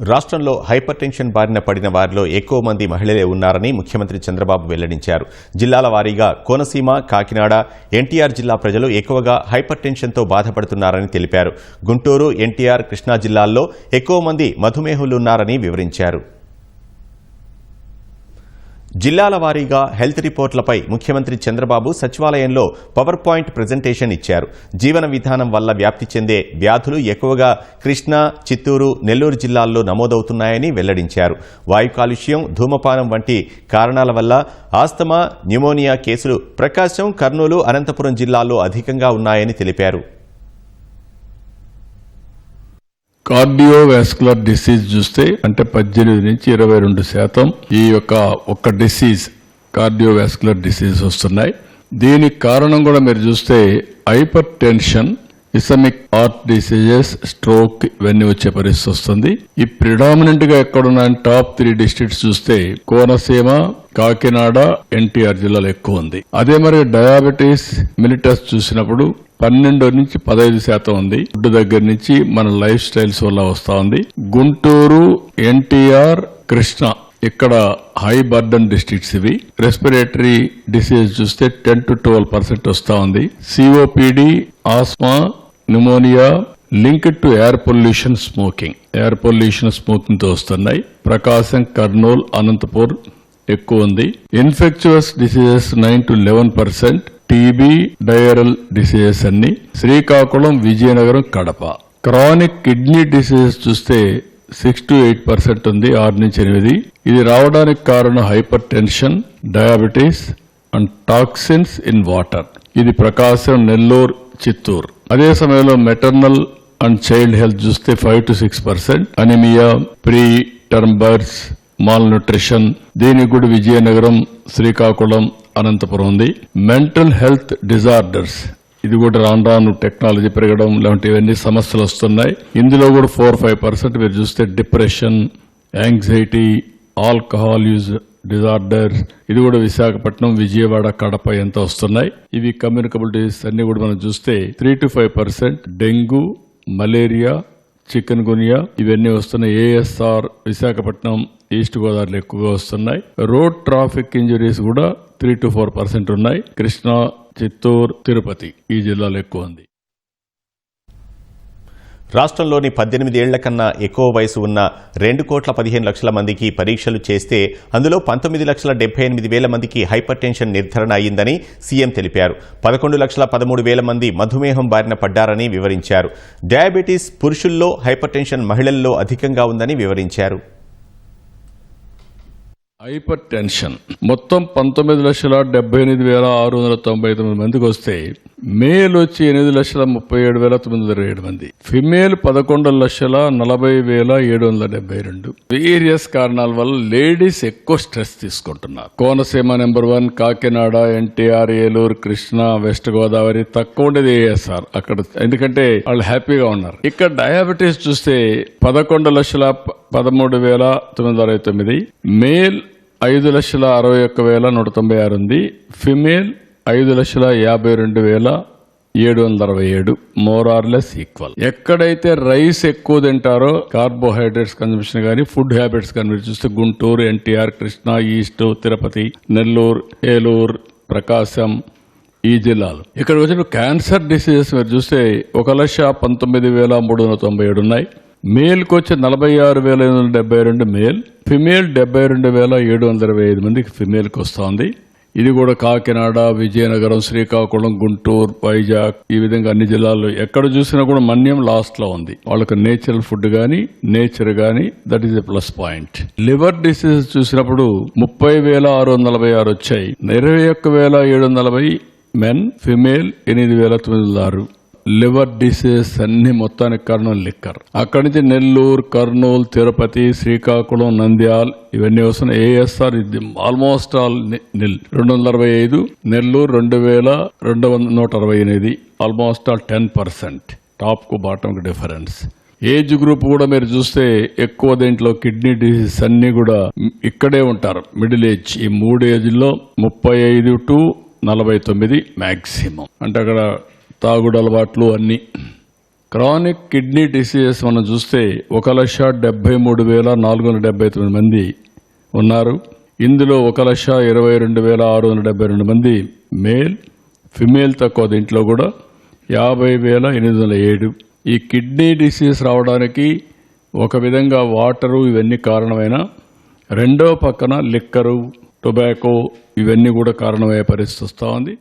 రాష్ట్రంలో hyper tension బారిన పడిన వారిలో ఎక్కువ మంది మహిళలే ఉన్నారని ముఖ్యమంత్రి చంద్రబాబు వెల్లడించారు. జిల్లాల వారీగా కోనసీమ కాకినాడ ఎన్టీఆర్ జిల్లా ప్రజలు ఎక్కువగా హైపర్ టెన్షన్తో బాధపడుతున్నారని తెలిపారు. గుంటూరు ఎన్టీఆర్ కృష్ణా జిల్లాల్లో ఎక్కువ మంది మధుమేహులున్నారని వివరించారు. జిల్లాల వారీగా హెల్త్ రిపోర్టులపై ముఖ్యమంత్రి చంద్రబాబు సచివాలయంలో పవర్ పాయింట్ ప్రజెంటేషన్ ఇచ్చారు. జీవన విధానం వల్ల వ్యాప్తి చెందే వ్యాధులు ఎక్కువగా కృష్ణా చిత్తూరు నెల్లూరు జిల్లాల్లో నమోదవుతున్నాయని వెల్లడించారు. వాయు కాలుష్యం ధూమపానం వంటి కారణాల వల్ల ఆస్తమా న్యూమోనియా కేసులు ప్రకాశం కర్నూలు అనంతపురం జిల్లాల్లో అధికంగా ఉన్నాయని తెలిపారు. కార్డియోవాస్కులర్ డిసీజ్ చూస్తే అంటే పద్దెనిమిది నుంచి ఇరవై రెండు శాతం ఈ యొక్క ఒక్క డిసీజ్ కార్డియోవాస్కులర్ డిసీజ్ వస్తున్నాయి. దీనికి కారణం కూడా మీరు చూస్తే hypertension ischemic heart diseases stroke ఇవన్నీ వచ్చే పరిస్థితి వస్తుంది. ఈ ప్రిడామినెంట్గా ఎక్కడున్న టాప్ త్రీ డిస్ట్రిక్ట్స్ చూస్తే కోనసీమ కాకినాడ ఎన్టీఆర్ జిల్లాలో ఎక్కువ ఉంది. అదే మరి డయాబెటీస్ మిలిటస్ చూసినప్పుడు పన్నెండు నుంచి పదహైదు శాతం ఉంది. ఫుడ్ దగ్గర నుంచి మన లైఫ్ స్టైల్స్ వల్ల వస్తా ఉంది. గుంటూరు ఎన్టీఆర్ కృష్ణ ఇక్కడ హై బర్డన్ డిస్ట్రిక్ట్స్ ఇవి. రెస్పిరేటరీ డిసీజ్ చూస్తే టెన్ టు ట్వెల్వ్ పర్సెంట్ వస్తూ ఉంది. COPD asthma pneumonia linked to air pollution smoking air pollution స్మోకింగ్తో వస్తున్నాయి. ప్రకాశం కర్నూల్ అనంతపూర్ ఎక్కువ ఉంది. Infectious diseases nine to eleven percent TB diarrhoeal diseases అన్ని. Srikakulam Vizianagaram Kadapa. Chronic kidney diseases చూస్తే six to eight percent ఉంది ఆరు నుంచి ఎనిమిది. ఇది రావడానికి కారణం hypertension diabetes and toxins in water. ఇది ప్రకాశం నెల్లూరు చిత్తూరు. అదే సమయంలో మెటర్నల్ అండ్ చైల్డ్ హెల్త్ చూస్తే five to six percent. Anaemia preterm births malnutrition దీనికి కూడా విజయనగరం శ్రీకాకుళం అనంతపురం ఉంది. Mental health disorders. ఇది కూడా రాను రాను టెక్నాలజీ పెరగడం లాంటి ఇవన్నీ సమస్యలు వస్తున్నాయి. ఇందులో కూడా ఫోర్ ఫైవ్ పర్సెంట్ మీరు చూస్తే depression anxiety alcohol use disorder ఇది కూడా విశాఖపట్నం విజయవాడ కడప ఎంత వస్తున్నాయి. ఇవి కమ్యూనికబుల్ డిసీజ్ అన్ని కూడా మనం చూస్తే three to five percent dengue malaria chikungunya ఇవన్నీ వస్తున్నాయి. ఏఎస్ఆర్ విశాఖపట్నం ఈస్ట్ గోదావరిలో ఎక్కువగా వస్తున్నాయి. రోడ్ ట్రాఫిక్ ఇంజరీస్ కూడా త్రీ టు ఫోర్ పర్సెంట్ ఉన్నాయి. కృష్ణా చిత్తూరు తిరుపతి ఈ జిల్లాలో ఎక్కువ ఉంది. రాష్ట్రంలోని పద్దెనిమిది ఏళ్ళ కన్నా ఎక్కువ వయసు ఉన్న రెండు కోట్ల పదిహేను లక్షల మందికి పరీక్షలు చేస్తే అందులో పంతొమ్మిది లక్షల డెబ్బై ఎనిమిది వేల మందికి హైపర్ టెన్షన్ నిర్ధారణ అయిందని సీఎం తెలిపారు. పదకొండు లక్షల పదమూడు వేల మంది మధుమేహం బారిన పడ్డారని వివరించారు. డయాబెటీస్ పురుషుల్లో హైపర్ టెన్షన్ మహిళల్లో అధికంగా ఉందని వివరించారు. Hypertension. మొత్తం పంతొమ్మిది లక్షల డెబ్బై ఎనిమిది వేల ఆరు వందల తొంభై తొమ్మిది మందికి వస్తే మేల్ వచ్చి ఎనిమిది లక్షల ముప్పై ఏడు వేల తొమ్మిది వందల ఏడు మంది. ఫిమేల్ పదకొండు లక్షల నలభై వేల ఏడు వందల డెబ్బై రెండు. వేరియస్ కారణాల వల్ల లేడీస్ ఎక్కువ స్ట్రెస్ తీసుకుంటున్నారు. Konaseema number one Kakinada NTR Eluru Krishna west Godavari తక్కువ ఉండేది ఏఎస్ఆర్ అక్కడ. ఎందుకంటే వాళ్ళు హ్యాపీగా ఉన్నారు. ఇక్కడ డయాబెటీస్ చూస్తే పదకొండు లక్షల ప- పదమూడు వేల తొమ్మిది వందల అరవై తొమ్మిది. మేల్ ఐదు లక్షల అరవై ఒక్క వేల నూట తొంభై ఆరు ఉంది ఫిమేల్ ఐదు లక్షల యాభై రెండు వేల ఏడు వందల అరవై ఏడు. మోరార్లెస్ ఈక్వల్ ఎక్కడైతే రైస్ ఎక్కువ తింటారో కార్బోహైడ్రేట్స్ కన్సంప్షన్ కానీ ఫుడ్ హ్యాబిట్స్ కానీ మీరు చూస్తే గుంటూరు ఎన్టీఆర్ కృష్ణా ఈస్ట్ తిరుపతి నెల్లూరు ఏలూరు ప్రకాశం ఈ జిల్లాలు. ఇక్కడ వచ్చిన క్యాన్సర్ డిసీజెస్ మీరు చూస్తే ఒక లక్ష పంతొమ్మిది వేల మూడు వందల తొంభై ఏడు ఉన్నాయి. మేల్కి వచ్చి నలభై ఆరు వేల ఎనిమిది వందల డెబ్బై రెండు మేల్ ఫిమేల్ డెబ్బై రెండు వేల ఏడు వందల ఇరవై ఐదు మందికి ఫిమేల్కి వస్తోంది. ఇది కూడా కాకినాడ విజయనగరం శ్రీకాకుళం గుంటూరు వైజాగ్ ఈ విధంగా అన్ని జిల్లాల్లో ఎక్కడ చూసినా కూడా మన్యం లాస్ట్లో ఉంది. వాళ్ళకి నేచురల్ ఫుడ్ గానీ నేచర్ గానీ that is a plus point liver disease చూసినప్పుడు ముప్పై వేల ఆరు వందల నలభై ఆరు వచ్చాయి. ఇరవై ఒక్క వేల ఏడు వందల నలభై మెన్ ఫిమేల్ ఎనిమిది వేల తొమ్మిది వందల ఆరు. లివర్ డిసీజెస్ అన్ని మొత్తానికి కారణం లిక్కర్. అక్కడి నుంచి నెల్లూరు కర్నూలు తిరుపతి శ్రీకాకుళం నంద్యాల్ ఇవన్నీ వస్తున్నాయి. ఏఎస్ఆర్ ఇది ఆల్మోస్ట్ ఆల్ నెల్. రెండు వందల అరవై ఐదు నెల్లూరు రెండు వేల రెండు వందల నూట అరవై ఎనిమిది ఆల్మోస్ట్ ఆల్ టెన్ పర్సెంట్ టాప్కు కు డిఫరెన్స్ ఏజ్ గ్రూప్ కూడా మీరు చూస్తే ఎక్కువ దేంట్లో కిడ్నీ డిసీజ్ అన్ని కూడా ఇక్కడే ఉంటారు. మిడిల్ ఏజ్ ఈ మూడు ఏజ్లో ముప్పై ఐదు టు నలభై తొమ్మిది మ్యాక్సిమం అంటే అక్కడ తాగుడు అలవాట్లు అన్ని. క్రానిక్ కిడ్నీ డిసీజెస్ మనం చూస్తే ఒక లక్ష డెబ్బై మూడు వేల నాలుగు వందల డెబ్బై తొమ్మిది మంది ఉన్నారు. ఇందులో ఒక లక్ష ఇరవై రెండు వేల ఆరు వందల డెబ్బై రెండు మంది మేల్ ఫిమేల్ తక్కువ దీంట్లో కూడా యాభై వేల ఎనిమిది వందల ఏడు. ఈ కిడ్నీ డిసీజ్ రావడానికి ఒక విధంగా వాటరు ఇవన్నీ కారణమైన రెండో పక్కన లిక్కరు టొబాకో ఇవన్నీ కూడా కారణమయ్యే పరిస్థితి వస్తూ ఉంది.